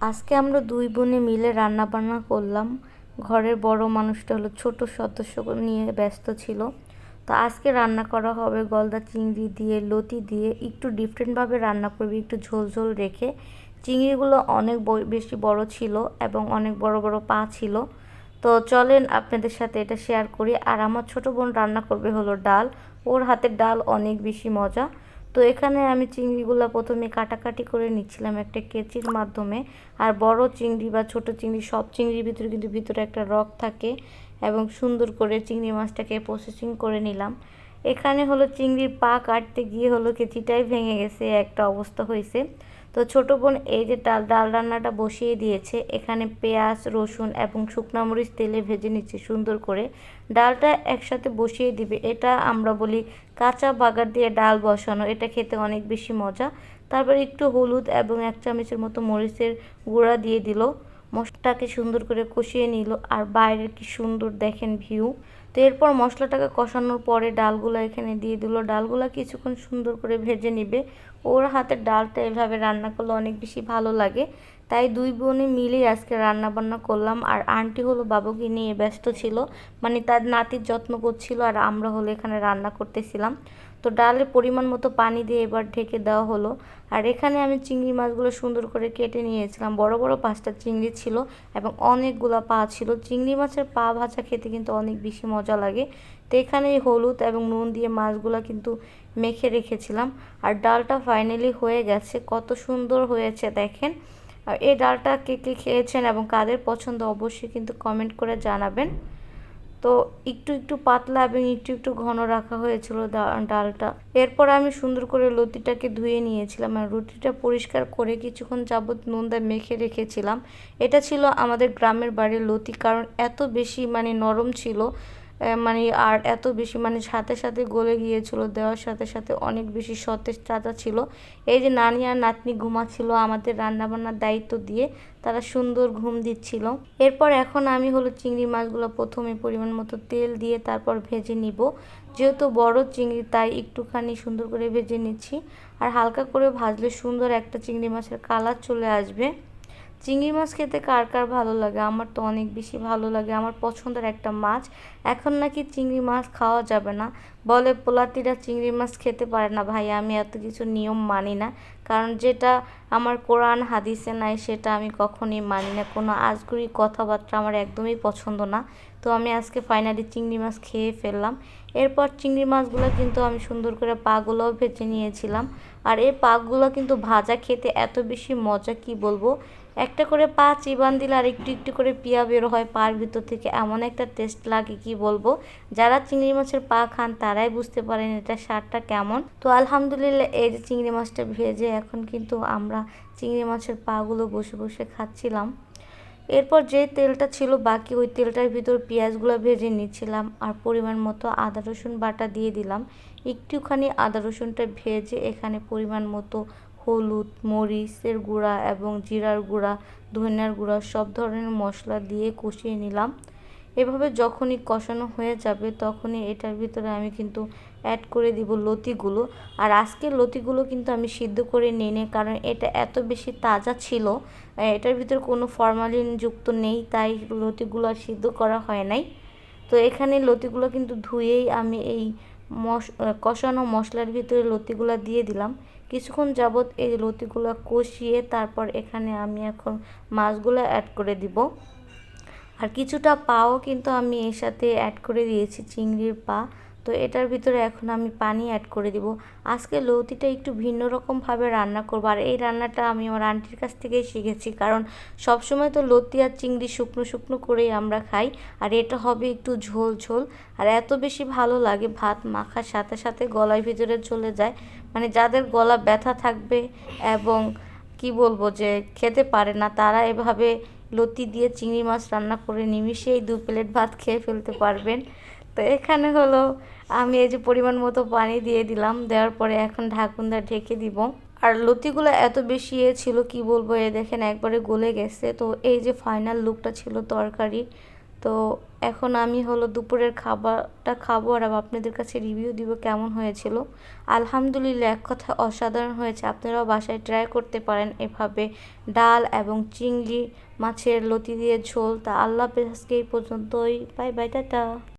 আজকে আমরা দুই বোনে মিলে রান্না বান্না করলাম। ঘরের বড় মানুষটা হলো ছোট সদস্য নিয়ে ব্যস্ত ছিল। তো আজকে রান্না করা হবে গলদা চিংড়ি দিয়ে, লতি দিয়ে। একটু ডিফারেন্টভাবে রান্না করবি, একটু ঝোল ঝোল রেখে। চিংড়িগুলো অনেক বেশি বড় ছিল এবং অনেক বড় বড় পা ছিল। তো চলেন আপনাদের সাথে এটা শেয়ার করি। আর আমার ছোট বোন রান্না করবে হলো ডাল। ওর হাতের ডাল অনেক বেশি মজা। তো এখানে আমি চিংড়িগুলো প্রথমে কাটাকাটি করে নিচ্ছিলাম একটা কেচির মাধ্যমে। আর বড় চিংড়ি বা ছোট চিংড়ি, সব চিংড়ির ভিতরে কিন্তু ভিতরে একটা রক থাকে এবং সুন্দর করে চিংড়ি মাছটাকে প্রসেসিং করে নিলাম। এখানে হলো চিংড়ির পা কাটতে গিয়ে হলো কেচিটাই ভেঙে গেছে, একটা অবস্থা হয়েছে। তো ছোটো বোন এই যে ডাল ডাল রান্নাটা বসিয়ে দিয়েছে, এখানে পেঁয়াজ, রসুন এবং শুকনো মরিচ তেলে ভেজে নিচ্ছে সুন্দর করে। ডালটা একসাথে বসিয়ে দিবে, এটা আমরা বলি কাঁচা বাগার দিয়ে ডাল বসানো, এটা খেতে অনেক বেশি মজা। তারপর একটু হলুদ এবং এক চামচের মতো মরিচের গুঁড়া দিয়ে দিল। মশলাটাকে সুন্দর করে কষিয়ে নিল আর বাইরের কি সুন্দর দেখেন ভিউ তো এরপর মশলাটাকে কষানোর পরে ডালগুলো এখানে দিয়ে দিল। ডালগুলো কিছুক্ষণ সুন্দর করে ভেজে নিবে। ওর হাতের ডালটা এভাবে রান্না করলে অনেক বেশি ভালো লাগে। তাই দুই বোনে মিলেই আজকে রান্না বান্না করলাম। আর আন্টি হলো বাবুকে নিয়ে ব্যস্ত ছিল। মানে তার নাতির যত্ন করছিল আর আমরা হলো এখানে রান্না করতেছিলাম। তো ডালের পরিমাণ মতো পানি দিয়ে এবার ঢেকে দেওয়া হলো। আর এখানে আমি চিংড়ি মাছগুলো সুন্দর করে কেটে নিয়েছিলাম। বড় বড় পাঁচটা চিংড়ি ছিল এবং অনেকগুলো পা ছিল। চিংড়ি মাছের পা ভাজা খেতে কিন্তু অনেক বেশি মজা লাগে। তো এখানে হলুদ এবং নুন দিয়ে মাছগুলো কিন্তু মেখে রেখেছিলাম। আর ডালটা ফাইনালি হয়ে গেছে। কত সুন্দর হয়েছে দেখেন। আর এই ডালটা কে কে খেয়েছেন এবং কাদের পছন্দ অবশ্যই কিন্তু কমেন্ট করে জানাবেন। তো একটু একটু পাতলা এবং একটু একটু ঘন রাখা হয়েছিল ডালটা। এরপর আমি সুন্দর করে লতিটাকে ধুয়ে নিয়েছিলাম আর রুটিটা পরিষ্কার করে কিছুক্ষণ যাবৎ নুন মেখে রেখেছিলাম। এটা ছিল আমাদের গ্রামের বাড়ির লতি কারণ এত বেশি মানে নরম ছিল মানে আর এত বেশি মানে সাথে সাথে গলে গিয়েছিল, দেওয়ার সাথে সাথে অনেক বেশি সতেজ তাজা ছিল। এই যে নানি আর নাতনি ঘুমাচ্ছিল আমাদের রান্নাবান্নার দায়িত্ব দিয়ে, তারা সুন্দর ঘুম দিচ্ছিল। এরপর এখন আমি হলো চিংড়ি মাছগুলো প্রথমে পরিমাণ মতো তেল দিয়ে তারপর ভেজে নিব। যেহেতু বড় চিংড়ি, তাই একটুখানি সুন্দর করে ভেজে নিচ্ছি। আর হালকা করে ভাজলে সুন্দর একটা চিংড়ি মাছের কালার চলে আসবে। চিংড়ি মাছ খেতে কার কার ভালো লাগে? আমার তো অনেক বেশি ভালো লাগে। আমার পছন্দের একটা মাছ। এখন নাকি চিংড়ি মাছ খাওয়া যাবে না। বলে পোলাতিরা চিংড়ি মাছ খেতে পারে না। ভাই, আমি এত কিছু নিয়ম মানি না। কারণ যেটা আমার কোরআন হাদিসে নাই, সেটা আমি কখনই মানি না। কোনো আজগুড়ি কথাবার্তা আমার একদমই পছন্দ না। তো আমি আজকে ফাইনালি চিংড়ি মাছ খেয়ে ফেললাম। এরপর চিংড়ি মাছগুলো কিন্তু আমি সুন্দর করে পাগুলোও ভেজে নিয়েছিলাম। আর এই পাগুলো কিন্তু ভাজা খেতে এত বেশি মজা, কি বলব? একটা করে পা চিবান দিলে আর একটু একটু করে পিয়া বের হয় পার ভিতর থেকে। এমন একটা টেস্ট লাগে, কি বলব? যারা চিংড়ি মাছের পা খান তারাই বুঝতে পারেন এটা স্বাদটা কেমন। তো আলহামদুলিল্লাহ, এই যে চিংড়ি মাছটা ভেজে এখন কিন্তু আমরা চিংড়ি মাছের পাগুলো বসে বসে খাচ্ছিলাম। এরপর যে তেলটা ছিল বাকি, ওই তেলটার ভিতর পেঁয়াজগুলো ভেজে নিচ্ছিলাম আর পরিমাণ মতো আদা রসুন বাটা দিয়ে দিলাম। একটুখানি আদা রসুনটা ভেজে এখানে পরিমাণ মতো হলুদ, মরিচের গুঁড়া এবং জিরার গুঁড়া, ধনিয়ার গুঁড়া সব ধরনের মশলা দিয়ে কষিয়ে নিলাম। এভাবে যখনই কষানো হয়ে যাবে তখনই এটার ভিতরে আমি কিন্তু অ্যাড করে দিব লতিগুলো। আর আজকের লতিগুলো কিন্তু আমি সিদ্ধ করে নিই নে কারণ এটা এত বেশি তাজা ছিল এটার ভিতরে কোনো ফরমালিন যুক্ত নেই, তাই লতিগুলো আর সিদ্ধ করা হয় নাই। তো এখানে লতিগুলো কিন্তু ধুয়েই আমি এই মশ কষানো মশলার ভিতরে লতিগুলা দিয়ে দিলাম। কিছুক্ষণ যাবৎ এই লতিগুলো কষিয়ে তারপর এখানে আমি এখন মাছগুলো অ্যাড করে দিব। আর কিছুটা পাও কিন্তু আমি এর সাথে অ্যাড করে দিয়েছি, চিংড়ির পা। তো এটার ভিতরে এখন আমি পানি অ্যাড করে দিব। আজকে লৌতিটা একটু ভিন্ন রকমভাবে রান্না করব, আর এই রান্নাটা আমি আমার আন্টির কাছ থেকেই শিখেছি, কারণ সবসময় তো লতি আর চিংড়ি শুকনো শুকনো করেই আমরা খাই, আর এটা হবে একটু ঝোল ঝোল, আর এত বেশি ভালো লাগে ভাত মাখার সাথে সাথে গলার ভিতরে চলে যায় মানে যাদের গলা ব্যথা থাকবে এবং কি বলব যে খেতে পারে না, তারা এভাবে লতি দিয়ে চিংড়ি মাছ রান্না করে নিমিশেই দু প্লেট ভাত খেয়ে ফেলতে পারবেন। তো এখানে হলো আমি এই যে পরিমাণ মতো পানি দিয়ে দিলাম, দেওয়ার পরে এখন ঢাকুন ঢাকুনটা ঢেকে দিব। আর লতিগুলো এত বেশি এ ছিল, কি বলব, এ দেখেন একবারে গলে গেছে। তো এই যে ফাইনাল লুকটা ছিল তরকারি, তো এখন আমি হলো দুপুরের খাবারটা খাব। আর আপনাদের কাছে রিভিউ দিব কেমন হয়েছিল। আলহামদুলিল্লাহ, এক কথা অসাধারণ হয়েছে। আপনারাও বাসায় ট্রাই করতে পারেন এভাবে ডাল এবং চিংড়ি মাছের লতি দিয়ে ঝোল। তা আল্লাহ আজকে এই পর্যন্তই। Bye bye tata.